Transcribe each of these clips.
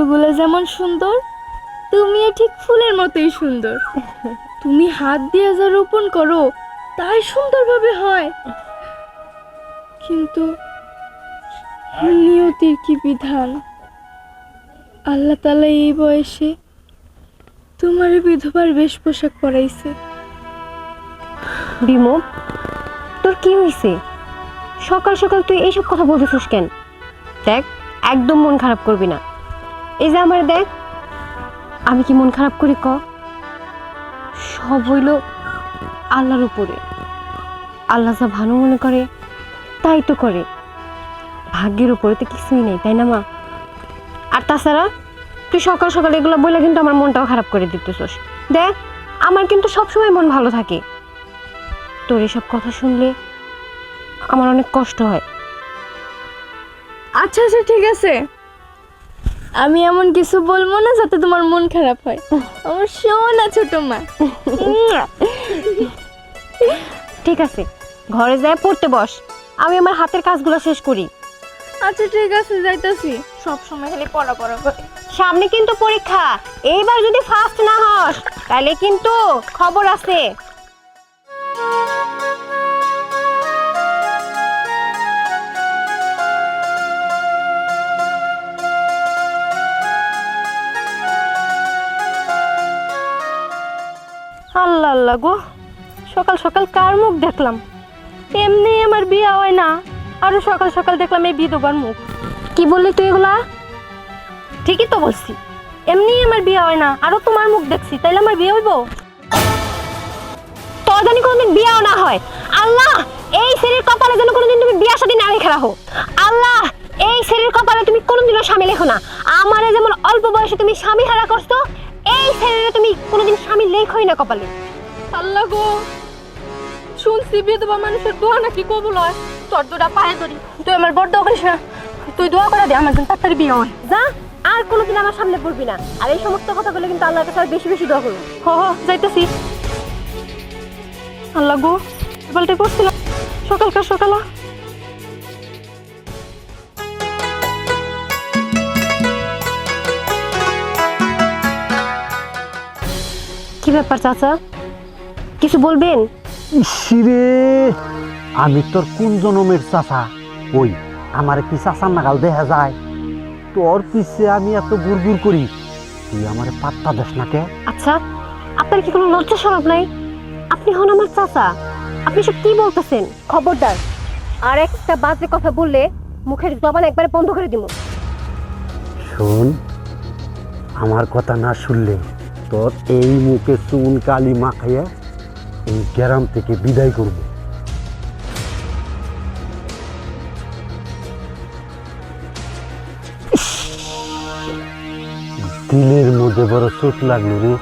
ফুলগুলো যেমন সুন্দর, তুমিও ঠিক ফুলের মতোই সুন্দর। তুমি হাত দিয়ে যা রোপণ করো, তাই সুন্দরভাবে হয়। কিন্তু নিয়তির কি বিধান? আল্লাহ তালা এই বয়সে তোমার বিধবার বেশ পোশাক পরাইছে। বিমো তোর কি হয়েছে সকাল সকাল তুই এইসব কথা বলতেছিস কেন? দেখ, একদম মন খারাপ করবি না। এই যে আমার দেখ, আমি কি মন খারাপ করি ক? সব হইল আল্লাহর উপরে। আল্লাহ যা ভালো মনে করে, তাই তো করে। ভাগ্যের উপরে তো কিছুই নেই, তাই না মা? আর তাছাড়া, তুই সকাল সকাল এগুলো বলে কিন্তু আমার মনটাও খারাপ করে দিতেছস। দেখ, আমার কিন্তু সবসময় মন ভালো থাকে। তোর এসব কথা শুনলে আমার অনেক কষ্ট হয়। আচ্ছা আচ্ছা ঠিক আছে। আমি এমন কিছু বলব না যাতে তোমার মন খারাপ হয়। আমার শোনা ছোট মা। ঠিক আছে ঘরে যায় পড়তে বস। আমি আমার হাতের কাজগুলো শেষ করি। আচ্ছা ঠিক আছে যাইতাছি। সব সময় খালি পড়া পড়া করে। সামনে কিন্তু পরীক্ষা এইবার যদি ফার্স্ট না হস তাহলে কিন্তু খবর আছে। আল্লাহ আল্লাহ গো সকাল সকাল কার মুখ দেখলাম? এমনি আমার বিয়ে হয় না আরও সকাল সকাল দেখলাম এই বিধবার মুখ। কি বললি তুই এগুলা? ঠিকই তো বলছি এমনি আমার বিয়ে হয় না আরও তোমার মুখ দেখছি তাইলে আমার বিয়ে হইব? তোর জানি কোনোদিন বিয়েও না হয়। আল্লাহ এই শরীর কপালে যেন কোনোদিন তুমি বিয়া শাদী না লেখা রাখো। আল্লাহ এই শরীর কপালে তুমি কোনোদিনও স্বামী লেখো না। আমারে যেমন অল্প বয়সে তুমি স্বামী হারা করছ এই শরীরে তুমি কোনোদিন স্বামী লেখোই না কপালে। আল্লাহ গো শুনছি বিধবা মানুষের দোয়া নাকি কবুল হয়। তোর দুটা পায়ে ধরি। তুই আমার বড় দোয়া করিস না। তুই দোয়া করে দে আমার জন্য তাড়াতাড়ি বিয়ে হয়। যা আর কোনোদিন আমার সামনে পড়বি না। আর এই সমস্ত কথাগুলো কিন্তু আল্লাহর কাছে বেশি বেশি দোয়া করব হ হ যাইতেছি। আল্লাহ গো করছিলাম সকালকার সকালা। কি ব্যাপার চাচা? কিছু বলবেন? ইসিরে আমি তোর কোন জনমের চাচা? ওই আমার কি চাচার নাগাল দেখা যায়? তোর পিছে আমি এত গুড় করি তুই আমার পাত্তা দেস না কে? আচ্ছা আপনার কি কোনো লজ্জা স্বভাব নাই? আপনি হন আমার চাচা। আপনি সব কি বলতেছেন? খবরদার। আর একটা বাজে কথা বললে মুখের জবান একবারে বন্ধ করে দিব। শোন আমার কথা না শুনলে তোর এই মুখে চুন কালি মাখাইয়া এই গ্রাম থেকে বিদায় করব। দিলের মধ্যে বড় চোট লাগল রে।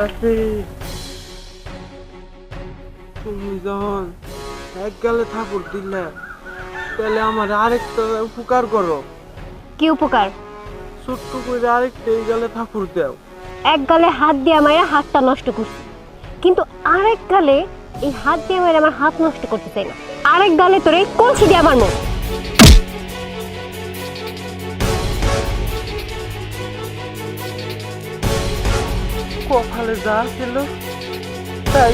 কাছে তুমি যখন এক গালে ঠাকুর দিলে তাহলে আমার আরেকটা উপকার করো। কি উপকার? ছোট্ট করে আরেকটা এই গালে ঠাকুর দাও। এক গালে হাত দিয়ে আমার হাতটা নষ্ট করছি। কিন্তু আরেক গালে এই হাত দিয়ে আমার আমার হাত নষ্ট করতে চাই না। আরেক গালে তোরে কলসি দিয়ে আমার মুখ কপালে যা ছিল, তাই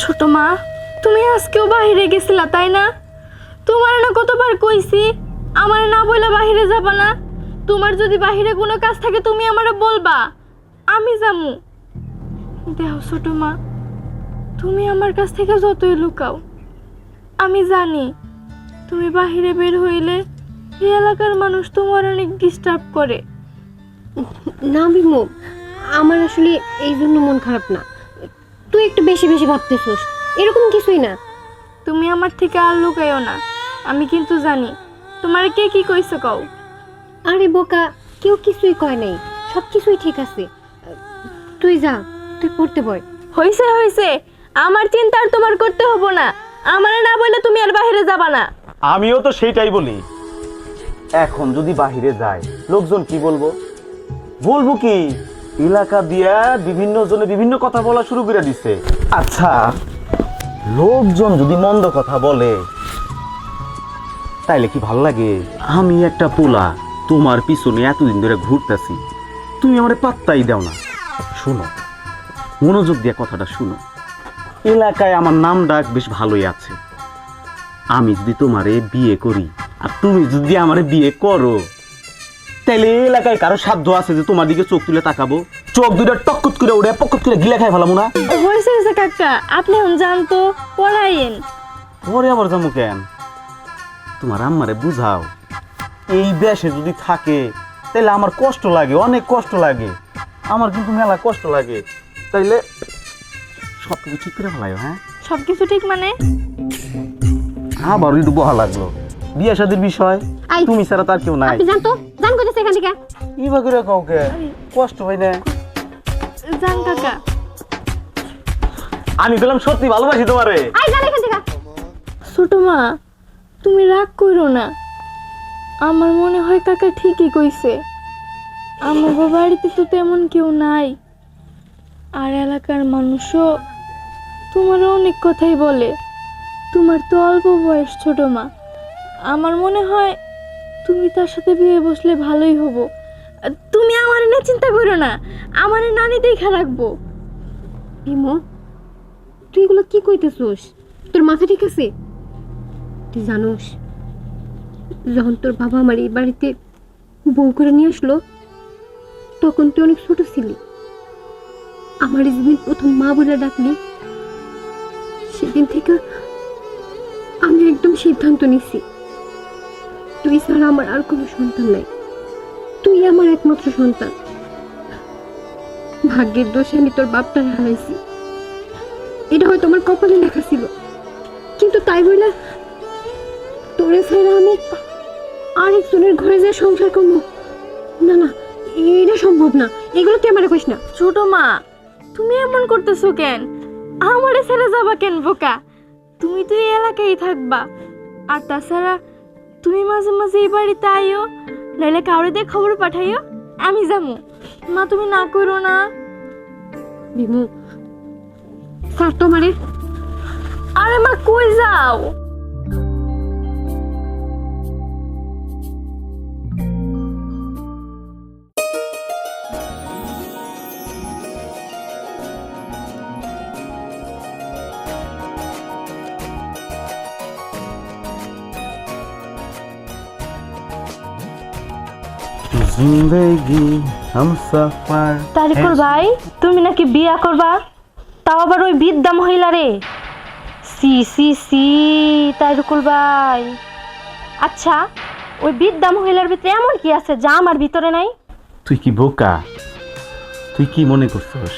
ছোট মা, তুমি আজকেও বাহিরে গেছিলা, তাই না? তোমার না কতবার কইছি, আমার না বইলা বাইরে যাবা না। তোমার যদি বাহিরে কোনো কাজ থাকে তুমি আমারে বলবা। আমি যামু। দেহ ছোট মা তুমি আমার কাছ থেকে যতই লুকাও আমি জানি তুমি বাহিরে বের হইলে এই এলাকার মানুষ তোমার অনেক ডিস্টার্ব করে। না বিমু আমার আসলে এই জন্য মন খারাপ না। তুই একটু বেশি বেশি ভাবতেছিস এরকম কিছুই না। তুমি আমার থেকে আর লুকাইও না। আমি কিন্তু জানি তোমার কে কি কইছে কও? আরে বোকা কেউ কিছুই কয় নাই। সব কিছুই ঠিক আছে। তুই যা তুই পড়তে বয় হইছে হইছে। আমার চিন্তা আর তোমার করতে হব না। আমারে না বললে তুমি আর বাইরে যাবা না। আমিও তো সেইটাই বলি। এখন যদি বাহিরে যায় লোকজন কি বলব? বলব কি এলাকা দিয়া বিভিন্ন জনে বিভিন্ন কথা বলা শুরু করে দিছে। আচ্ছা লোকজন যদি মন্দ কথা বলে তাইলে কি ভালো লাগে? আমি একটা পোলা। তোমার পিছনে এতদিন ধরে ঘুরতেছি তুমি আমার পাত্তাই দাও না। শোনো মনোযোগ দিয়ে কথাটা শুনো। এলাকায় আমার নাম ডাক বেশ ভালোই আছে। আমি যদি তোমারে বিয়ে করি আর তুমি যদি আমারে বিয়ে করো তাইলে এলাকায় কারও সাধ্য আছে যে তোমার দিকে চোখ তুলে তাকাবো? চোখ দুটো টকট করে উড়ে পকট করে গিলা খাই ফেলামো না? হয়েছে হয়েছে কাকা আপনি এখন জানতো পড়াইন পরে আবার যাব কেন? তোমার আম্মারে বুঝাও। এই দেশে যদি থাকে তাইলে আমার কষ্ট লাগে অনেক কষ্ট লাগে। আমার কিন্তু মেলা কষ্ট লাগে। তাইলে সব কিছু ঠিক করে ফেলাইও হ্যাঁ? সব কিছু ঠিক মানে? আবার একটু বহা লাগল। বিয়ে শাদির বিষয় তুমি ছাড়া তার কেউ নাই। আপনি জান তো জান কোথায় এখান থেকে। ইবা করে কাউকে কষ্ট হয় না। জান কাকা। আমি বললাম সত্যি ভালোবাসি তোমারে। আই জান এখান থেকে। ছোট মা তুমি রাগ করো না। আমার মনে হয় কাকা ঠিকই কইছে। আমার বাড়িতে তো তেমন কেউ নাই। আর এলাকার মানুষও তোমারও অনেক কথাই বলে। তোমার তো অল্প বয়স ছোট মা। আমার মনে হয় তুমি তার সাথে বিয়ে বসলে ভালোই হব। তুমি আমার না চিন্তা করো না, আমার নানি দেখা রাখব। বিমু তুই এগুলো কি কইতেছিস? তোর মাথা ঠিক আছে? তুই জানোস যখন তোর বাবা আমার এই বাড়িতে বউ করে নিয়ে আসলো, তখন তুই অনেক ছোট ছিলি। আমার যেদিন প্রথম মা বলে ডাকলি, সেদিন থেকে আমি একদম সিদ্ধান্ত নিছি। তুই ছাড়া আমার আর কোনো সন্তান নাই। তুই আমার একমাত্র সন্তান। ভাগ্যের দোষে আমি তোর বাপটারে হারাইছি। এটা হয়তো আমার কপালে লেখা ছিল, কিন্তু তাই বলে তোরে ছাড়া আমি আরেকজনের ঘরে যে সংসার করব। না না এটা সম্ভব না। এগুলো তুই আমার না। ছোট মা তুমি এমন করতেছো কেন? আমারে ছেড়ে যাবা কেন বোকা? তুমি তো এই এলাকায় থাকবা। আর তাছাড়া তুমি মাঝে মাঝে এই বাড়িতে আইও নাইলে কাউরে দিয়ে খবর পাঠাইও আমি যাব মা তুমি না করো না। বিমু স্যার তোমারে। আরে মা কই যাও? জিন্দেগি হামসাফার। তারিকুল ভাই তুমি নাকি বিয়া করবা? তাও আবার ওই বিদ্যা মহিলা রে। সি সি সি তারিকুল ভাই। আচ্ছা ওই বিদ্যা মহিলার ভিতরে এমন কি আছে যা আমার ভিতরে নাই? তুই কি বোকা? তুই কি মনে করছস?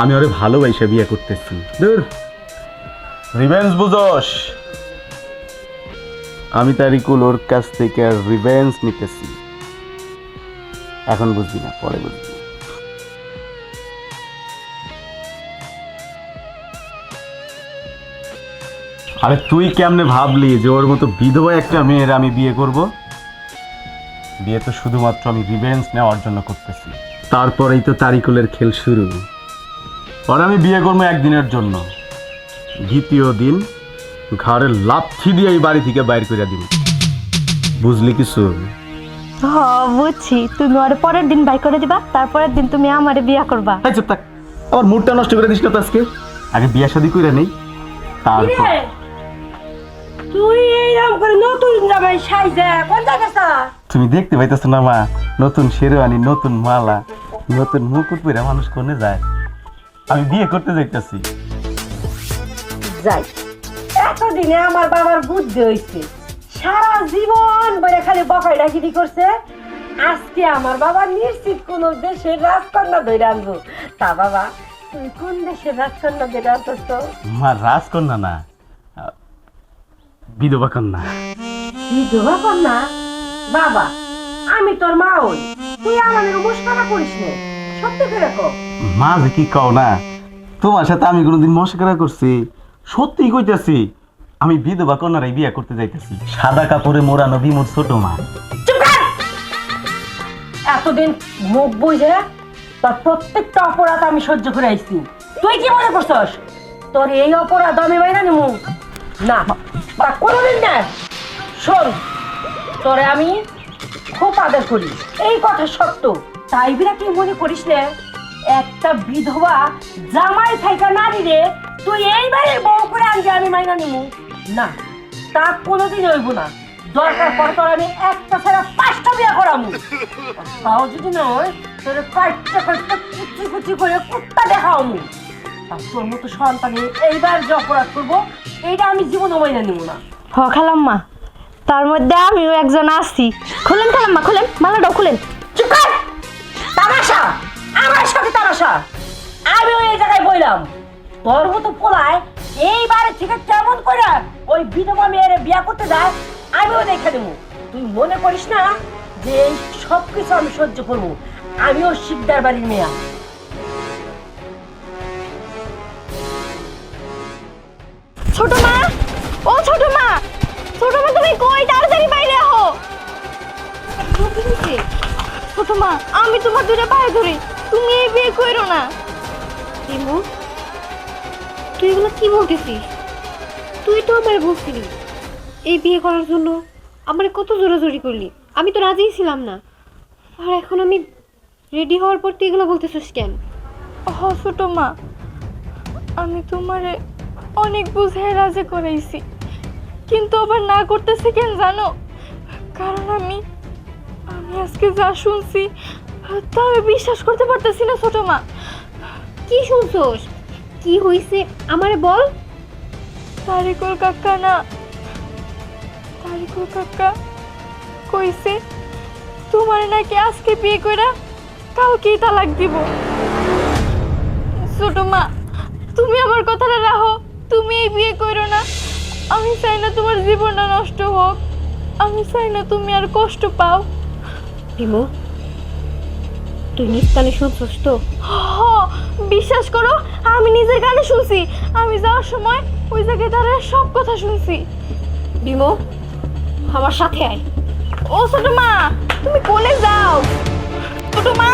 আমি ওরে ভালোবাসা বিয়ে করতেছি। দূর। রিভেঞ্জ বুঝস। আমি তারিকুল ওর কাছ থেকে রিভেঞ্জ নিতেছি। এখন বুঝবি না, পরে বুঝবি। আরে তুই কেমনে ভাবলি যে ওর মতো বিধবা একটা মেয়ের আমি বিয়ে করব? বিয়ে তো শুধুমাত্র আমি রিভেঞ্জ নেওয়ার জন্য করতেছি। তারপরেই তো তারিকুলের খেল শুরু। পরে আমি বিয়ে করব একদিনের জন্য। দ্বিতীয় দিন ঘরের লাথি দিয়ে এই বাড়ি থেকে বাইর করে দিব। বুঝলি কিছু? হ বুঝছি। তুমি ওর পরের দিন বাই করে দিবা তারপরের দিন তুমি আমারে বিয়া করবা। এই চুপ থাক। আমার মুডটা নষ্ট করে দিস না তো আজকে। আগে বিয়ে শাদি করে নেই তারপর। তুই এইরকম করে নতুন জামাই সাইজে কোন জায়গা তুমি দেখতে পাইতেছো না মা? নতুন শেরওয়ানি নতুন মালা নতুন মুকুট পরে মানুষ কোনে যায়? আমি বিয়ে করতে যাইতেছি। যাই। এতদিনে আমার বাবার বুদ্ধি হয়েছে সারা জীবন বলে খালি বকাই ডাকিটি করছে। আজকে আমার বাবা নিশ্চিত কোন দেশের রাজকন্যা ধরে আনব। তা বাবা তুমি কোন দেশের রাজকন্যা ধরে আনতেছ? মা রাজকন্যা না বিধবা কন্যা। বিধবা কন্যা? বাবা আমি তোর মা হই। তুই আমাদের মুস্কানা করিস নে। সত্যি করে কো মা যে কি কও না তোমার সাথে আমি কোনোদিন মস্করা করছি সত্যি কইতাছি আমি বিধবা কন্যারাই বিয়ে করতে যাইতেছি। সাদা কাপড়ে মোড়ানো বিমোর ছোট মা। এতদিন মুখ বুঝে তোর প্রত্যেকটা অপরাধ আমি সহ্য করে আইছি। তুই কি মনে করছস? তোর এই অপরাধ আমি বাইনা নিমু? না, তা কোনোদিন না। শোন, তোরে আমি খুব আদর করি। এই কথা সত্য। তাই বিরা কি মনে করিস রে একটা বিধবা জামাই থাইকা নারী রে তুই এইবারে বউ করে আনবি, আমি মাইনা নিমু। না তা কোনোদিন হইব না। দরকার পর তোর আমি একটা ছাড়া পাঁচটা বিয়ে করামু। আর তাও যদি নয় তোর কাটটা কাটটা কুচি কুচি করে কুত্তা দেখাওমু। আর তোর মতো সন্তানে এইবার যে অপরাধ করব এইটা আমি জীবনে মাইনা নিব না। হ খালাম্মা। তার মধ্যে আমিও একজন আসছি খুলেন খালাম্মা খুলেন মালাটাও খুলেন। চুপ কর! তামাশা! আমার সাথে তামাশা! আমি ওই জায়গায় বইলাম। তোর মতো পোলায় এইবারে থেকে কেমন করে ওই বিধবা মেয়ের বিয়া করতে যায় আমিও দেখে দেবো তুই মনে করিস না যে এই সব কিছু আমি সহ্য করব? আমিও শিকদার বাড়ির মেয়া। ছোট মা! ও ছোট মা! ছোট মা তুমি কই? তাড়াতাড়ি বাইরে আহো! কি ছোট মা আমি তোমার দুটো পায়ে ধরি। তুমি এই বিয়ে করো না। ইমু তুই এগুলো কি বলতেছিস? তুই তো আমার বলছিলি এই বিয়ে করার জন্য আমার কত জোরাজোরি করলি। আমি তো রাজিই ছিলাম না। আর এখন আমি রেডি হওয়ার পর তুই এগুলো বলতেছিস কেন? হ ছোট মা আমি তোমারে অনেক বুঝাই রাজি করাইছি। কিন্তু আবার না করতেছি কেন জানো? কারণ আমি আমি আজকে যা শুনছি তা আমি বিশ্বাস করতে পারতেছি না ছোট মা। কি শুনছোস? কি হইছে? আমারে বল। তারিকুল কাকা না। তারিকুল কাকা কইছে তোমার নাকি আজকে বিয়ে কইরা কালকেই তালাক দিব। ছোট মা তুমি আমার কথাটা রাখো। তুমি এই বিয়ে করো না। আমি চাই না তোমার জীবনটা নষ্ট হোক। আমি চাই না তুমি আর কষ্ট পাও। ইমু তুই শুনছোস তো? হ বিশ্বাস করো আমি নিজের কানে শুনছি। আমি যাওয়ার সময় ওই জায়গায় সব কথা শুনছি। বিমো, আমার সাথে আয়। ও ছোট মা, তুমি কোলে যাও। ছোট মা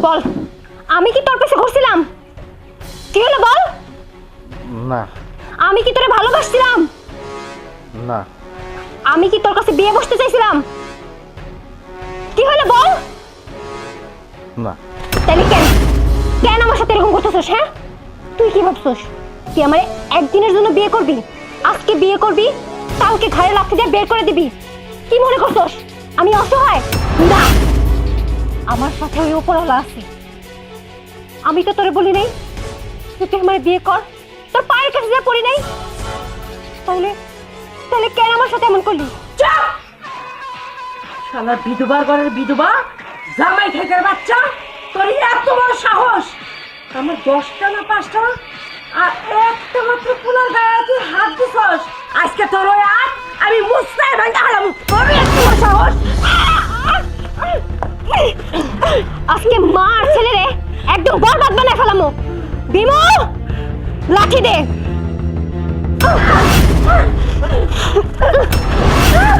বল আমি কি তোর কাছে ঘুরছিলাম? কি হলো বল? না। আমি কি তোরে ভালোবাসছিলাম? না। আমি কি তোর কাছে বিয়ে বসতে চাইছিলাম? কি হলো বল? না। তাহলে কেন? কেন আমার সাথে এরকম করতেছিস হ্যাঁ? তুই কি ভাবছিস? তুই আমার একদিনের জন্য বিয়ে করবি? আজকে বিয়ে করবি? কালকে ঘরে লাথি দিয়ে বের করে দিবি? কি মনে করছিস? আমি অসহায়? না। আমার সাথে ওই উপরওয়ালা আছে। আমি তো তোরে বলি নাই তুই আমার বিয়ে কর, তোর পায়ের কাছে যা পড়ি নাই। তাহলে তাহলে কেন আমার সাথে এমন করলি? শালা বিধবার ঘরের বিধবা, জামাই থেকে বাচ্চা, তোর এত বড় সাহস! আমার দশটা না পাঁচটা? আর একটা মাত্র পুলার গায়ে তুই হাত দিছস। আজকে তোর ওই আমি মুস্তায় ভাঙা হারাম। তোর এত বড় সাহস! আজকে মা আর ছেলেরে একদম বরবাদ বানায় ফেলামো বিমু লাঠি দে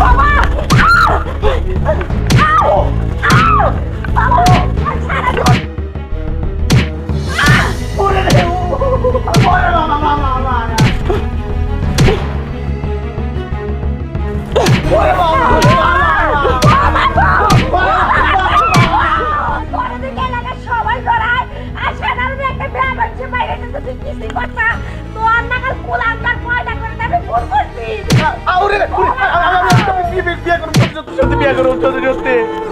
বাবা আউ আউ বাবা করতা তো আন্নাকার কুল আন্নার পয়দা করে আমি ভুল করছি আউরে আমি বিয়ে করব সত্যি বিয়ে